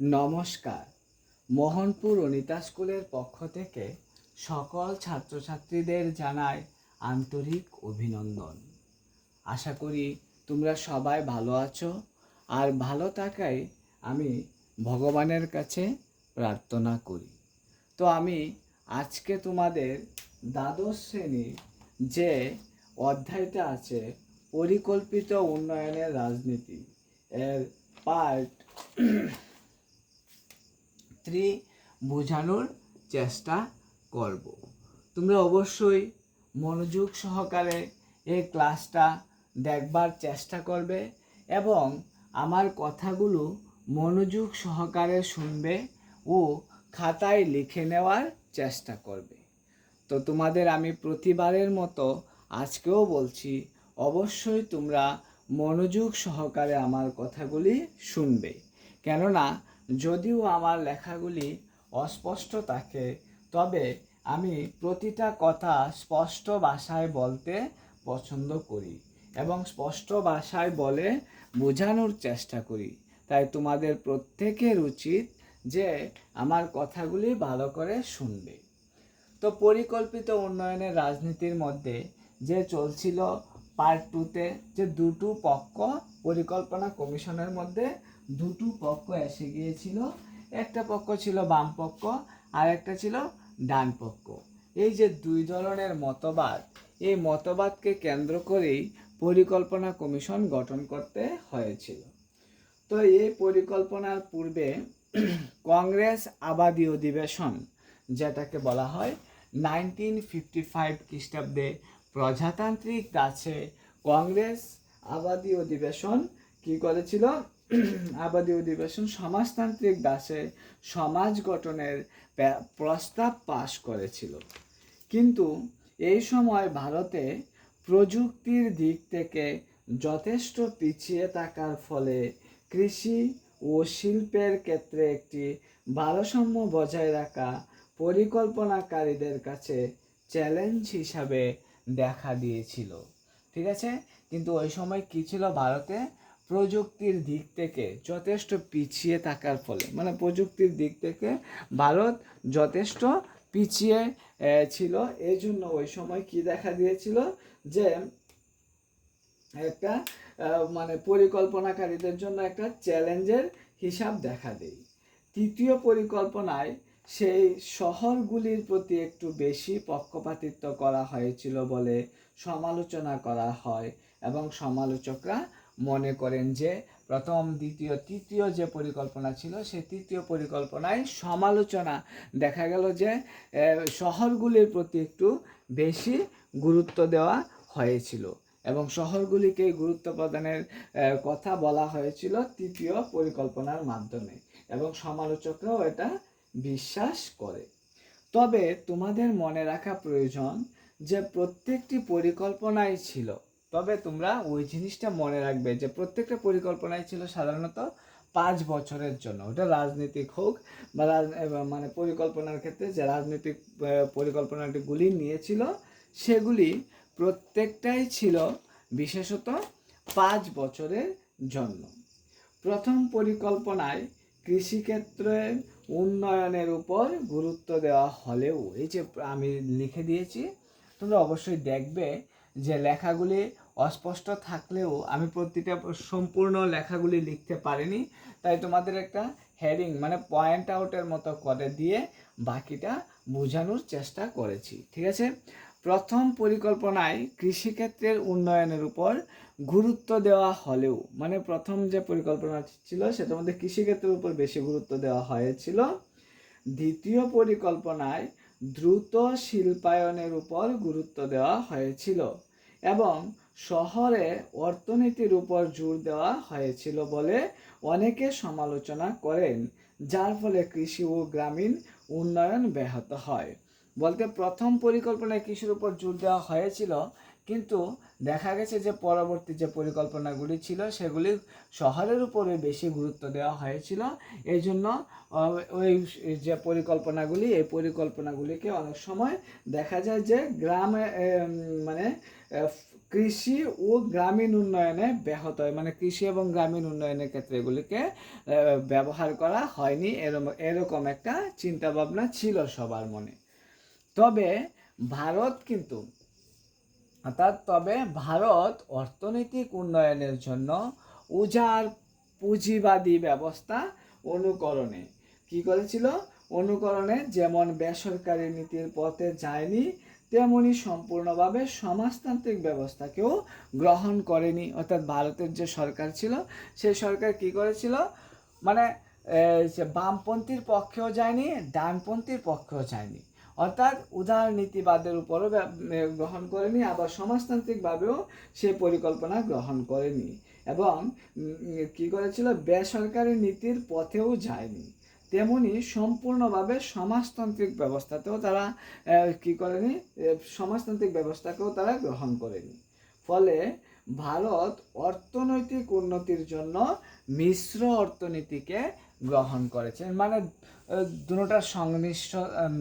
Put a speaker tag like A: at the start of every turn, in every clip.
A: নমস্কার। মোহনপুর অনিতা স্কুলের পক্ষ থেকে সকল ছাত্রছাত্রীদের জানাই আন্তরিক অভিনন্দন। আশা করি তোমরা সবাই ভালো আছো। আর ভালো থাকাই আমি ভগবানের কাছে প্রার্থনা করি। তো আমি আজকে তোমাদের দ্বাদশ শ্রেণির যে অধ্যায়টা আছে, পরিকল্পিত উন্নয়নের রাজনীতি, এর পার্ট থ্রি বোঝানোর চেষ্টা করব। তোমরা অবশ্যই মনোযোগ সহকারে এই ক্লাসটা দেখবার চেষ্টা করবে এবং আমার কথাগুলো মনোযোগ সহকারে শুনবে ও খাতায় লিখে নেওয়ার চেষ্টা করবে। তো তোমাদের আমি প্রতিবারের মতো আজকেও বলছি, অবশ্যই তোমরা মনোযোগ সহকারে আমার কথাগুলি শুনবে। কেননা যদিও আমার লেখাগুলি অস্পষ্ট থাকে, তবে আমি প্রতিটা কথা স্পষ্ট ভাষায় বলতে পছন্দ করি এবং স্পষ্ট ভাষায় বলে বোঝানোর চেষ্টা করি। তাই তোমাদের প্রত্যেকের উচিত যে আমার কথাগুলি ভালো করে শুনবে। তো পরিকল্পিত উন্নয়নের রাজনীতির মধ্যে যে চলছিল পার্ট টুতে যে দুটো পক্ষ পরিকল্পনা কমিশনের মধ্যে দুটো পক্ষ এসে গিয়েছিল। একটা পক্ষ ছিল বাম পক্ষ, আর একটা ছিল ডান পক্ষ। এই যে দুই ধরনের মতবাদ, এই মতবাদকে কেন্দ্র করেই পরিকল্পনা কমিশন গঠন করতে হয়েছিল। তো এই পরিকল্পনার পূর্বে কংগ্রেস আবাদী অধিবেশন, যেটাকে বলা হয় নাইনটিন ফিফটি ফাইভ খ্রিস্টাব্দে প্রজাতান্ত্রিক দাসে কংগ্রেস আবাদী অধিবেশন কি করেছিল? আবাদী অধিবেশন সমাজতান্ত্রিক দাসে সমাজ গঠনের প্রস্তাব পাশ করেছিল। কিন্তু এই সময় ভারতে প্রযুক্তির দিক থেকে যথেষ্ট পিছিয়ে থাকার ফলে কৃষি ও শিল্পের ক্ষেত্রে একটি ভারসাম্য বজায় রাখা পরিকল্পনাকারীদের কাছে চ্যালেঞ্জ হিসাবে দেখা দিয়েছিল। ঠিক আছে? কিন্তু ওই সময় কী ছিল ভারতে? প্রযুক্তির দিক থেকে যথেষ্ট পিছিয়ে থাকার ফলে মানে প্রযুক্তির দিক থেকে ভারত যথেষ্ট পিছিয়ে ছিল। এই জন্য ওই সময় কি দেখা দিয়েছিল? যে একটা মানে পরিকল্পনাকারীদের জন্য একটা চ্যালেঞ্জের হিসাব দেখা দেয়। তৃতীয় পরিকল্পনায় সেই শহরগুলির প্রতি একটু বেশি পক্ষপাতিত্ব করা হয়েছিল বলে সমালোচনা করা হয় এবং সমালোচকরা মনে করেন যে প্রথম, দ্বিতীয়, তৃতীয় যে পরিকল্পনা ছিল, সেই তৃতীয় পরিকল্পনায় সমালোচনা দেখা গেল যে শহরগুলির প্রতি একটু বেশি গুরুত্ব দেওয়া হয়েছিল এবং শহরগুলিকে গুরুত্ব প্রদানের কথা বলা হয়েছিল তৃতীয় পরিকল্পনার মাধ্যমে এবং সমালোচকরাও এটা বিশ্বাস করে। তবে তোমাদের মনে রাখা প্রয়োজন যে প্রত্যেকটি পরিকল্পনাই ছিল তবে তোমরা ওই জিনিসটা মনে রাখবে যে প্রত্যেকটা পরিকল্পনাই ছিল সাধারণত পাঁচ বছরের জন্য। ওটা রাজনৈতিক হোক বা মানে পরিকল্পনার ক্ষেত্রে যে রাজনৈতিক পরিকল্পনাটিগুলি নিয়েছিল, সেগুলি প্রত্যেকটাই ছিল বিশেষত পাঁচ বছরের জন্য। প্রথম পরিকল্পনায় কৃষিক্ষেত্রের উন্নয়নের উপর গুরুত্ব দেওয়া হলেও, এই যে আমি লিখে দিয়েছি, তোমরা অবশ্যই দেখবে যে লেখাগুলি অস্পষ্ট থাকলেও আমি প্রতিটা সম্পূর্ণ লেখাগুলি লিখতে পারিনি। তাই তোমাদের একটা হেডিং মানে পয়েন্ট আউটের মতো করে দিয়ে বাকিটা বোঝানোর চেষ্টা করেছি, ঠিক আছে? প্রথম পরিকল্পনায় কৃষিক্ষেত্রের উন্নয়নের উপর গুরুত্ব দেওয়া হলেও মানে প্রথম যে পরিকল্পনা ছিল সেটার মধ্যে কৃষিক্ষেত্রের উপর বেশি গুরুত্ব দেওয়া হয়েছিল। দ্বিতীয় পরিকল্পনায় দ্রুত শিল্পায়নের উপর গুরুত্ব দেওয়া হয়েছিল এবং শহরে অর্থনীতির উপর জোর দেওয়া হয়েছিল বলে অনেকে সমালোচনা করেন, যার ফলে কৃষি ও গ্রামীণ উন্নয়ন ব্যাহত হয়। বলতে প্রথম পরিকল্পনায় কৃষির উপর জোর দেওয়া হয়েছিল, কিন্তু দেখা গেছে যে পরবর্তী যে পরিকল্পনাগুলি ছিল, সেগুলি শহরের উপরে বেশি গুরুত্ব দেওয়া হয়েছিল। এই জন্য ওই যে পরিকল্পনাগুলি, এই পরিকল্পনাগুলিকে অনেক সময় দেখা যায় যে গ্রামে মানে কৃষি ও গ্রামীণ উন্নয়নে ব্যাহত হয়। মানে কৃষি এবং গ্রামীণ উন্নয়নের ক্ষেত্রে এগুলিকে ব্যবহার করা হয়নি এরম, এরকম একটা চিন্তা ভাবনা ছিল সবার মনে। তবে ভারত কিন্তু, অর্থাৎ তবে ভারত অর্থনৈতিক উন্নয়নের জন্য উজার পুঁজিবাদী ব্যবস্থা অনুকরণে কি করেছিল? অনুকরণে যেমন বেসরকারি নীতির পথে যায়নি তেমনি সম্পূর্ণভাবে সমাজতান্ত্রিক ব্যবস্থাকেও গ্রহণ করেনি। অর্থাৎ ভারতের যে সরকার ছিল সেই সরকার কি করেছিল? মানে বামপন্থীর পক্ষেও যায়নি, ডানপন্থীর পক্ষেও যায়নি। অর্থাৎ উদারনীতিবাদের উপরও গ্রহণ করেনি, আবার সমাজতান্ত্রিকভাবেও সে পরিকল্পনা গ্রহণ করেনি। এবং কি করেছিল? বেসরকারি নীতির পথেও যায়নি। তেমনি সম্পূর্ণভাবে সমাজতান্ত্রিক ব্যবস্থাতেও তারা কি করেনি? সমাজতান্ত্রিক ব্যবস্থাকেও তারা গ্রহণ করেনি। ফলে ভারত অর্থনৈতিক উন্নতির জন্য মিশ্র অর্থনীতিকে গ্রহণ করেছে। মানে দুটার সংমিশ্র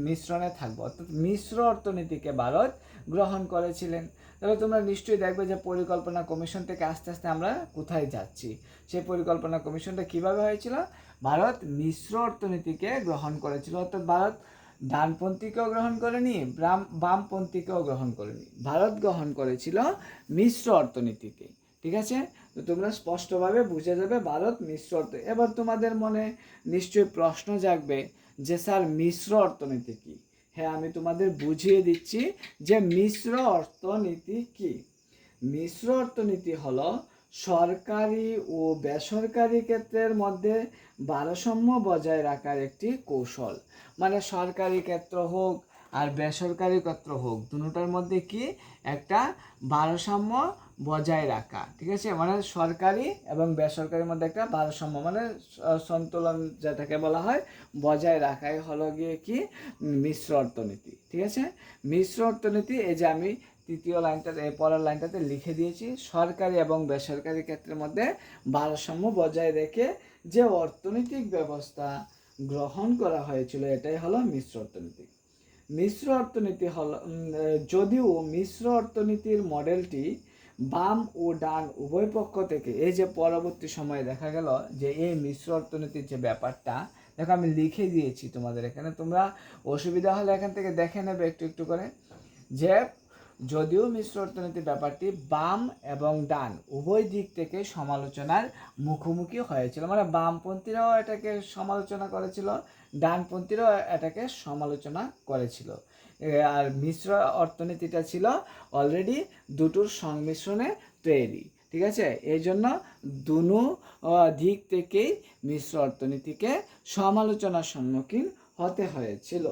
A: মিশ্রণে থাকব। অর্থাৎ মিশ্র অর্থনীতিকে ভারত গ্রহণ করেছিলেন। তবে তোমরা নিশ্চয়ই দেখবে যে পরিকল্পনা কমিশন থেকে আস্তে আস্তে আমরা কোথায় যাচ্ছি? সেই পরিকল্পনা কমিশনটা কীভাবে হয়েছিল? ভারত মিশ্র অর্থনীতিকে গ্রহণ করেছিল। অর্থাৎ ভারত ডানপন্থীকেও গ্রহণ করেনি বাম বামপন্থীকেও গ্রহণ করেনি। ভারত গ্রহণ করেছিল মিশ্র অর্থনীতিকে। ঠিক আছে? তো তোমরা স্পষ্টভাবে বুঝে যাবে ভারত মিশ্র অর্থ, এবার তোমাদের মনে নিশ্চয়ই প্রশ্ন জাগবে যে স্যার মিশ্র অর্থনীতি কী? হ্যাঁ আমি তোমাদের বুঝিয়ে দিচ্ছি যে মিশ্র অর্থনীতি কি? মিশ্র অর্থনীতি হলো সরকারি ও বেসরকারি ক্ষেত্রের মধ্যে ভারসাম্য বজায় রাখার একটি কৌশল। মানে সরকারি ক্ষেত্র হোক আর বেসরকারি ক্ষেত্র হোক, দুটোটার মধ্যে কি একটা ভারসাম্য বজায় রাখা, ঠিক আছে? মানে সরকারি এবং বেসরকারির মধ্যে একটা ভারসাম্য মানে সন্তুলন যেটাকে বলা হয়, বজায় রাখাই হলো গিয়ে কি? মিশ্র অর্থনীতি, ঠিক আছে? মিশ্র অর্থনীতি, এই যে আমি তৃতীয় লাইনটাতে পরের লাইনটাতে লিখে দিয়েছি, সরকারি এবং বেসরকারি ক্ষেত্রের মধ্যে ভারসাম্য বজায় রেখে যে অর্থনৈতিক ব্যবস্থা গ্রহণ করা হয়েছিল, এটাই হলো মিশ্র অর্থনীতি। মিশ্র অর্থনীতি হল যদিও মিশ্র অর্থনীতির মডেলটি বাম ও ডান উভয় পক্ষ থেকে, এই যে পরবর্তী সময়ে দেখা গেল যে এই মিশ্র অর্থনীতির যে ব্যাপারটা, দেখো আমি লিখে দিয়েছি তোমাদের এখানে, তোমরা অসুবিধা হলে এখান থেকে দেখে নেবে একটু একটু করে, যে যদিও মিশ্র অর্থনীতির ব্যাপারটি বাম এবং ডান, উভয় দিক থেকে সমালোচনার মুখোমুখি হয়েছিল। মানে বামপন্থীরাও এটাকে সমালোচনা করেছিল, ডানপন্থীরাও এটাকে সমালোচনা করেছিল। আর মিশ্র অর্থনীতিটা ছিল অলরেডি দুটোর সংমিশ্রণে তৈরি, ঠিক আছে? এই জন্য দুনো দিক থেকেই মিশ্র অর্থনীতিকে সমালোচনার সম্মুখীন হতে হয়েছিল,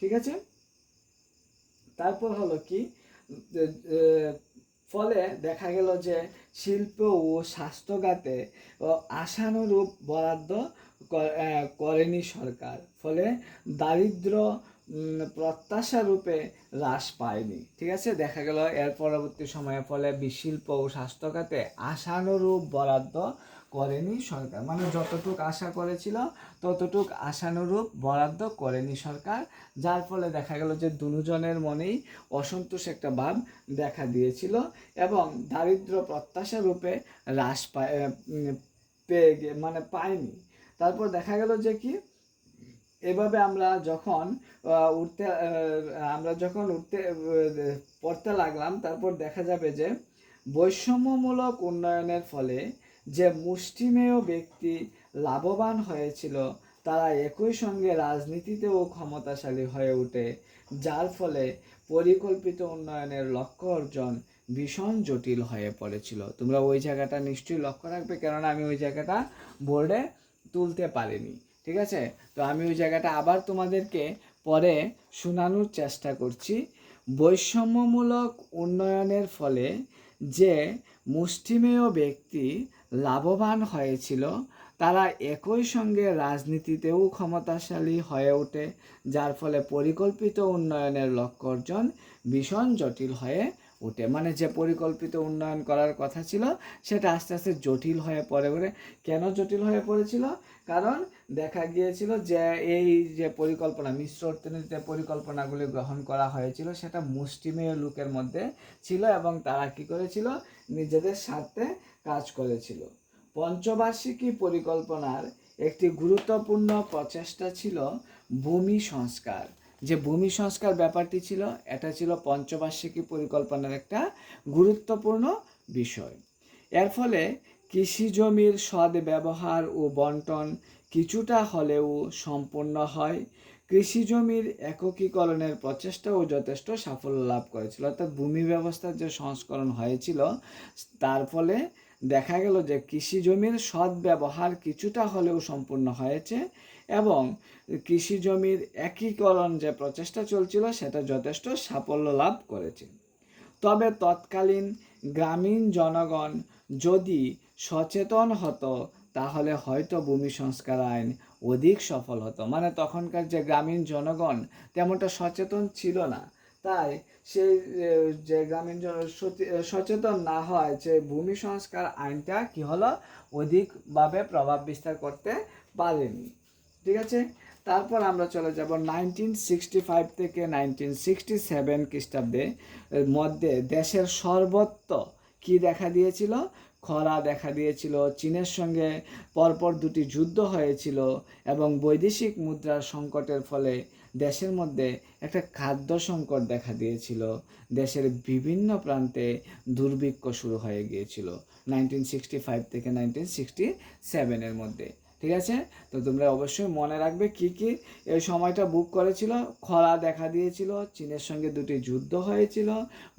A: ঠিক আছে? তারপর হলো কি? ফলে দেখা গেল যে শিল্প ও স্বাস্থ্যখাতে আশানুরূপ বরাদ্দ করেনি সরকার। ফলে দারিদ্র উম, প্রত্যাশা রূপে হ্রাস পায়নি। ঠিক আছে? দেখা গেল এর পরবর্তী সময়ে ফলে শিল্প ও স্বাস্থ্যখাতে আশানুরূপ বরাদ্দ করেনি সরকার। মানে যতটুক আশা করেছিল ততটুক আশানুরূপ বরাদ্দ করেনি সরকার, যার ফলে দেখা গেল যে দুজনের মনেই অসন্তোষ একটা ভাব দেখা দিয়েছিল এবং দারিদ্র প্রত্যাশা রূপে হ্রাস পায় পেয়ে মানে পায়নি। তারপর দেখা গেল যে কি, এভাবে আমরা যখন উঠতে আমরা যখন উঠতে পড়তে লাগলাম, তারপর দেখা যাবে যে বৈষম্যমূলক উন্নয়নের ফলে যে মুষ্টিমেয় ব্যক্তি লাভবান হয়েছিল, তারা একই সঙ্গে রাজনীতিতেও ক্ষমতাশালী হয়ে ওঠে, যার ফলে পরিকল্পিত উন্নয়নের লক্ষ্য অর্জন ভীষণ জটিল হয়ে পড়েছিল। তোমরা ওই জায়গাটা নিশ্চয়ই লক্ষ্য রাখবে, কেননা আমি ওই জায়গাটা বোর্ডে তুলতে পারিনি, ঠিক আছে? তো আমি ওই জায়গাটা আবার তোমাদেরকে পরে শোনানোর চেষ্টা করছি। বৈষম্যমূলক উন্নয়নের ফলে যে মুষ্টিমেয় ব্যক্তি লাভবান হয়েছিল তারা একই সঙ্গে রাজনীতিতেও ক্ষমতাশালী হয়ে ওঠে, যার ফলে পরিকল্পিত উন্নয়নের লক্ষ্য অর্জন ভীষণ জটিল হয়ে ওঠে। মানে যে পরিকল্পিত উন্নয়ন করার কথা ছিল, সেটা আস্তে আস্তে জটিল হয়ে পড়ে পড়ে কেন জটিল হয়ে পড়েছিল? কারণ দেখা গিয়েছিল যে, এই যে পরিকল্পনা, মিশ্র অর্থনীতিতে পরিকল্পনাগুলি গ্রহণ করা হয়েছিল, সেটা মুষ্টিমেয় লোকের মধ্যে ছিল এবং তারা কি করেছিল? নিজেদের স্বার্থে কাজ করেছিল। পঞ্চবার্ষিকী পরিকল্পনার একটি গুরুত্বপূর্ণ প্রচেষ্টা ছিল ভূমি সংস্কার। যে ভূমি সংস্কার ব্যাপারটি ছিল, এটা ছিল পঞ্চবার্ষিকী পরিকল্পনার একটা গুরুত্বপূর্ণ বিষয়। এর ফলে কৃষি জমির সদ ব্যবহার ও বন্টন কিছুটা হলেও সম্পূর্ণ হয়। কৃষি জমির একীকরণের প্রচেষ্টাও যথেষ্ট সাফল্য লাভ করেছিল। অর্থাৎ ভূমি ব্যবস্থার যে সংস্করণ হয়েছিল, তার ফলে দেখা গেল যে কৃষি জমির সৎ ব্যবহার কিছুটা হলেও সম্পূর্ণ হয়েছে এবং কৃষি জমির একীকরণ যে প্রচেষ্টা চলছিল সেটা যথেষ্ট সাফল্য লাভ করেছে। তবে তৎকালীন গ্রামীণ জনগণ যদি সচেতন হতো, তাহলে হয়তো ভূমি সংস্কার আইন অধিক সফল হতো। মানে তখনকার যে গ্রামীণ জনগণ তেমনটা সচেতন ছিল না। তাই সেই যে গ্রামীণ সচেতন না হয় যে ভূমি সংস্কার আইনটা কি হলো, অধিকভাবে প্রভাব বিস্তার করতে পারেনি। ঠিক আছে? তারপর আমরা চলে যাব নাইনটিন সিক্সটি ফাইভ থেকে নাইনটিন সিক্সটি সেভেন খ্রিস্টাব্দে মধ্যে দেশের সর্বত্র কি দেখা দিয়েছিল? খরা দেখা দিয়েছিল, চীনের সঙ্গে পরপর দুটি যুদ্ধ হয়েছিল এবং বৈদেশিক মুদ্রার সংকটের ফলে দেশের মধ্যে একটা খাদ্য সংকট দেখা দিয়েছিল। দেশের বিভিন্ন প্রান্তে দুর্ভিক্ষ শুরু হয়ে গিয়েছিল নাইনটিন সিক্সটি ফাইভ থেকে নাইনটিন সিক্সটি সেভেনের মধ্যে। ঠিক আছে? তো তোমরা অবশ্যই মনে রাখবে কি কি এই সময়টা বুক করেছিল। খরা দেখা দিয়েছিল, চীনের সঙ্গে দুটি যুদ্ধ হয়েছিল।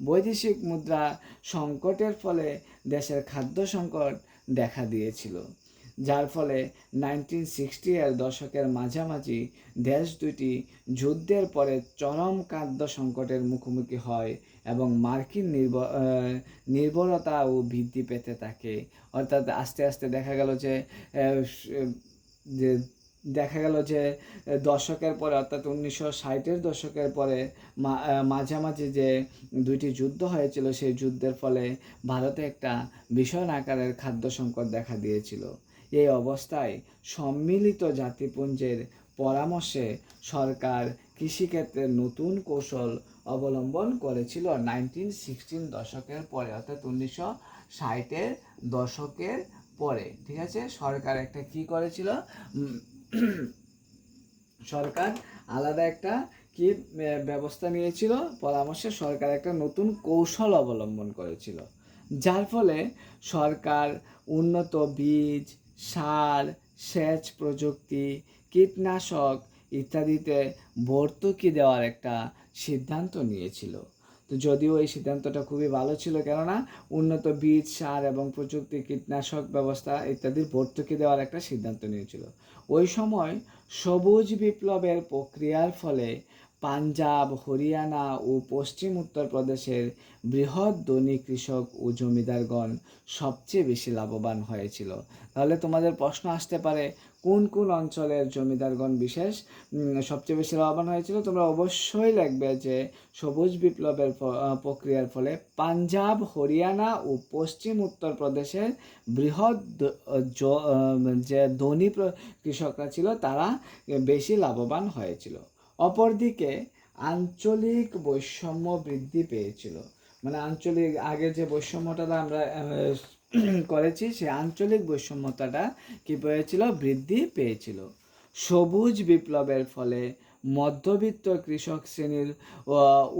A: বৈদেশিক মুদ্রা সংকটের ফলে দেশের খাদ্য সংকট দেখা দিয়েছিল। যার ফলে নাইনটিন সিক্সটি এর দশকের মাঝামাঝি দেশ দুটি যুদ্ধের পরে চরম খাদ্য সংকটের মুখোমুখি হয় এবং মার্কিন নির্ভরতাও বৃদ্ধি পেতে থাকে। অর্থাৎ আস্তে আস্তে দেখা গেল যে যে দেখা গেল যে, দশকের পরে অর্থাৎ উনিশশো ষাটের দশকের পরে মাঝামাঝি যে দুইটি যুদ্ধ হয়েছিল সেই যুদ্ধের ফলে ভারতে একটা ভীষণ আকারের খাদ্য সংকট দেখা দিয়েছিল। এই অবস্থায় সম্মিলিত জাতিপুঞ্জের পরামর্শে সরকার কৃষিক্ষেত্রে নতুন কৌশল অবলম্বন করেছিল নাইনটিন সিক্সটিন দশকের পরে, অর্থাৎ উনিশশো ষাটের দশকের পরে, ঠিক আছে? সরকার একটা কি করেছিল? সরকার আলাদা একটা কি ব্যবস্থা নিয়েছিল? পরামর্শে সরকার একটা নতুন কৌশল অবলম্বন করেছিল। যার ফলে সরকার উন্নত বীজ সার সেচ প্রযুক্তি, কীটনাশক ইত্যাদিতে ভর্তুকি দেওয়ার একটা সিদ্ধান্ত নিয়েছিল। তো যদিও এই সিদ্ধান্তটা খুবই ভালো ছিল, কেননা উন্নত বীজ, সার এবং প্রযুক্তি, কীটনাশক ব্যবস্থা ইত্যাদির ভর্তুকি দেওয়ার একটা সিদ্ধান্ত নিয়েছিল। ওই সময় সবুজ বিপ্লবের প্রক্রিয়ার ফলে পাঞ্জাব, হরিয়ানা ও পশ্চিম উত্তরপ্রদেশের বৃহৎ ধনী কৃষক ও জমিদারগণ সবচেয়ে বেশি লাভবান হয়েছিল। তাহলে তোমাদের প্রশ্ন আসতে পারে, কোন কোন অঞ্চলের জমিদারগণ বিশেষ সবচেয়ে বেশি লাভবান হয়েছিল? তোমরা অবশ্যই লিখবে যে সবুজ বিপ্লবের প্রক্রিয়ার ফলে পাঞ্জাব, হরিয়ানা ও পশ্চিম উত্তরপ্রদেশের বৃহৎ যে ধনী কৃষকরা ছিল, তারা বেশি লাভবান হয়েছিল। অপরদিকে আঞ্চলিক বৈষম্য বৃদ্ধি পেয়েছিল। মানে আঞ্চলিক, আগে যে বৈষম্যটা আমরা করেছি সেই আঞ্চলিক বৈষম্যতাটা কি পেয়েছিল? বৃদ্ধি পেয়েছিল। সবুজ বিপ্লবের ফলে মধ্যবিত্ত কৃষক শ্রেণির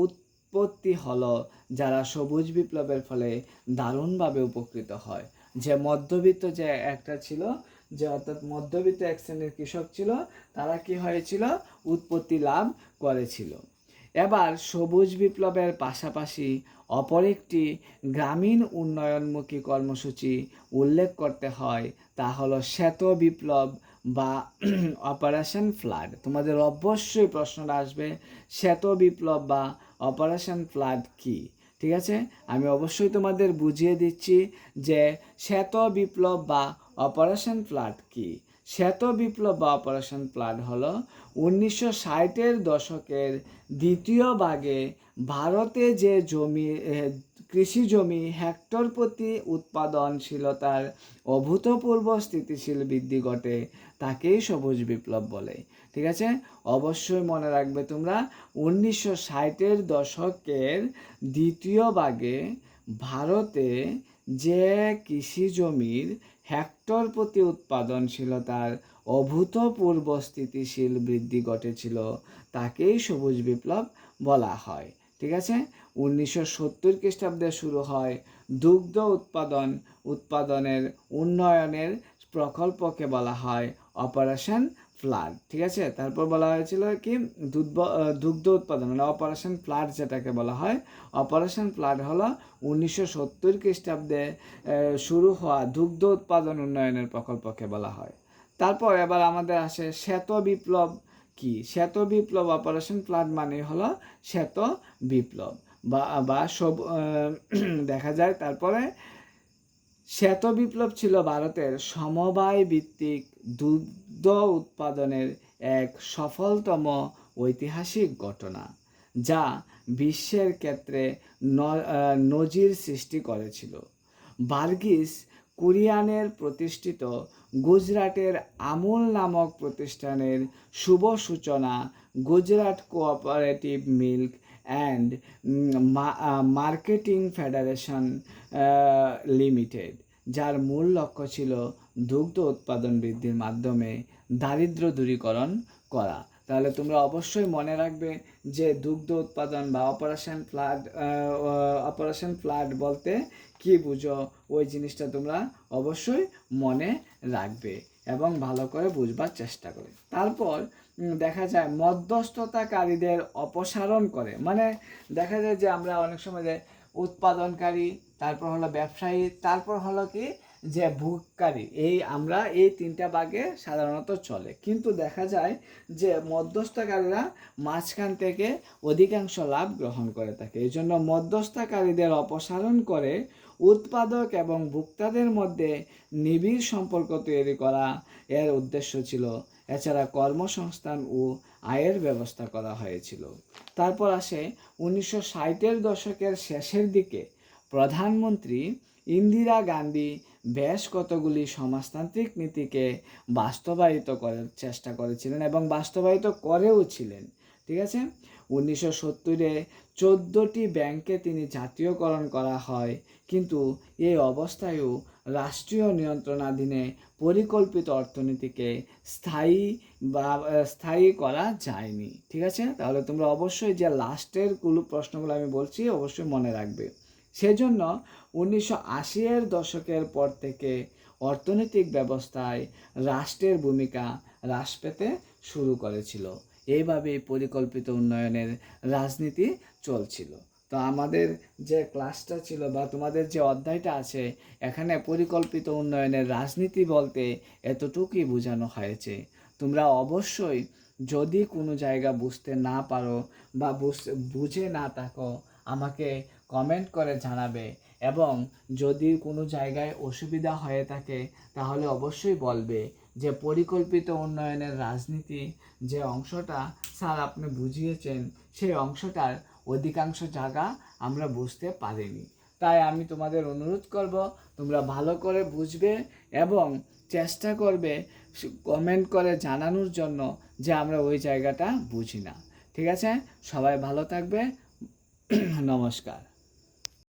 A: উৎপত্তি হলো যারা সবুজ বিপ্লবের ফলে দারুণভাবে উপকৃত হয়। যে মধ্যবিত্ত যে একটা ছিল যে অর্থাৎ মধ্যবিত্ত এক শ্রেণির কৃষক ছিল, তারা কি হয়েছিল? উৎপত্তি লাভ করেছিল। এবার সবুজ বিপ্লবের পাশাপাশি অপর একটি গ্রামীণ উন্নয়নমুখী কর্মসূচি উল্লেখ করতে হয়, তা হলো শ্বেত বিপ্লব বা অপারেশন ফ্লাড। তোমাদের অবশ্যই প্রশ্নটা আসবে, শ্বেত বিপ্লব বা অপারেশন ফ্লাড কি? ঠিক আছে? আমি অবশ্যই তোমাদের বুঝিয়ে দিচ্ছি যে শ্বেত বিপ্লব বা অপারেশন ফ্লাড কি? শ্বেত বিপ্লব বা অপারেশন ফ্লাড হলো উনিশশো ষাটের দশকের দ্বিতীয় ভাগে ভারতে যে জমি কৃষি জমি হেক্টর প্রতি উৎপাদনশীলতার অভূতপূর্ব স্থিতিশীল বৃদ্ধি ঘটে, তাকেই সবুজ বিপ্লব বলে। ঠিক আছে? অবশ্যই মনে রাখবে তোমরা, উনিশশো ষাটের দশকের দ্বিতীয় ভাগে ভারতে যে কৃষি জমির হেক্টর প্রতি উৎপাদনশীলতার অভূতপূর্ব স্থিতিশীল বৃদ্ধি ঘটেছিল, তাকেই সবুজ বিপ্লব বলা হয়। ঠিক আছে? উনিশশো সত্তর খ্রিস্টাব্দে শুরু হয় দুগ্ধ উৎপাদন। উৎপাদনের উন্নয়নের প্রকল্পকে বলা হয় অপারেশন ফ্লাড ঠিক আছে? তারপর বলা হয়েছিল কি? দুধ দুগ্ধ উৎপাদন মানে অপারেশন ফ্লাড যেটাকে বলা হয়। অপারেশন ফ্লাড হলো উনিশশো সত্তর খ্রিস্টাব্দে শুরু হওয়া দুগ্ধ উৎপাদন উন্নয়নের প্রকল্পকে বলা হয়। তারপর এবার আমাদের আসে শ্বেত বিপ্লব কি? শ্বেত বিপ্লব অপারেশন ফ্লাড মানে হলো শ্বেত বিপ্লব বা বা সব দেখা যায়। তারপরে শ্বেত বিপ্লব ছিল ভারতের সমবায় ভিত্তিক দুগ্ধ উৎপাদনের এক সফলতম ঐতিহাসিক ঘটনা, যা বিশ্বের ক্ষেত্রে নজির সৃষ্টি করেছিল। বার্গিস কুরিয়ানের প্রতিষ্ঠিত গুজরাটের আমুল নামক প্রতিষ্ঠানের শুভ সূচনা Gujarat cooperative milk and marketing federation limited, যার মূল লক্ষ্য ছিল দুগ্ধ উৎপাদন বৃদ্ধির মাধ্যমে দারিদ্র দূরীকরণ করা। তাহলে তোমরা অবশ্যই মনে রাখবে যে দুগ্ধ উৎপাদন বা অপারেশন ফ্লাড অপারেশন ফ্লাড বলতে কি বুঝো? ওই জিনিসটা তোমরা অবশ্যই মনে রাখবে এবং ভালো করে বুঝবার চেষ্টা করে তারপর দেখা যায় মধ্যস্থতাকারীদের অপসারণ করে। মানে দেখা যায় যে আমরা অনেক সময় উৎপাদনকারী, তারপর হলো ব্যবসায়ী, তারপর হলো কি যে ভোগকারী এই আমরা এই তিনটা ভাগে সাধারণত চলে। কিন্তু দেখা যায় যে মধ্যস্থকারীরা মাঝখান থেকে অধিকাংশ লাভ গ্রহণ করে থাকে। এই জন্য মধ্যস্থকারীদের অপসারণ করে উৎপাদক এবং ভোক্তাদের মধ্যে নিবিড় সম্পর্ক তৈরি করা এর উদ্দেশ্য ছিল। এছাড়া কর্মসংস্থান ও আয়ের ব্যবস্থা করা হয়েছিল। তারপর আসে উনিশশো ষাটের দশকের শেষের দিকে প্রধানমন্ত্রী ইন্দিরা গান্ধী বেশ কতগুলি সমাজতান্ত্রিক নীতিকে বাস্তবায়িত করার চেষ্টা করেছিলেন এবং বাস্তবায়িত করেও ছিলেন, ঠিক আছে? উনিশশো সত্তরে চোদ্দোটি ব্যাংকে তিনি জাতীয়করণ করা হয়, কিন্তু এই অবস্থায়ও রাষ্ট্রীয় নিয়ন্ত্রণাধীনে পরিকল্পিত অর্থনীতিকে স্থায়ী বা স্থায়ী করা যায়নি, ঠিক আছে? তাহলে তোমরা অবশ্যই যে লাস্টেরগুলো প্রশ্নগুলো আমি বলছি, অবশ্যই মনে রাখবে। সেজন্য উনিশশো আশির দশকের পর থেকে অর্থনৈতিক ব্যবস্থায় রাষ্ট্রের ভূমিকা হ্রাস পেতে শুরু করেছিল। এইভাবে পরিকল্পিত উন্নয়নের রাজনীতি চলছিল। তো আমাদের যে ক্লাসটা ছিল বা তোমাদের যে অধ্যায়টা আছে, এখানে পরিকল্পিত উন্নয়নের রাজনীতি বলতে এতটুকুই বোঝানো হয়েছে। তোমরা অবশ্যই যদি কোনো জায়গা বুঝতে না পারো বা বুঝে না থাকো আমাকে কমেন্ট করে জানাবে এবং যদি কোনো জায়গায় অসুবিধা হয়ে থাকে তাহলে অবশ্যই বলবে যে পরিকল্পিত উন্নয়নের রাজনীতি যে অংশটা স্যার আপনি বুঝিয়েছেন সেই অংশটার অধিকাংশ জায়গা আমরা বুঝতে পারিনি। তাই আমি তোমাদের অনুরোধ করব তোমরা ভালো করে বুঝবে এবং চেষ্টা করবে কমেন্ট করে জানানোর জন্য যে আমরা ওই জায়গাটা বুঝি না। ঠিক আছে? সবাই ভালো থাকবে। নমস্কার।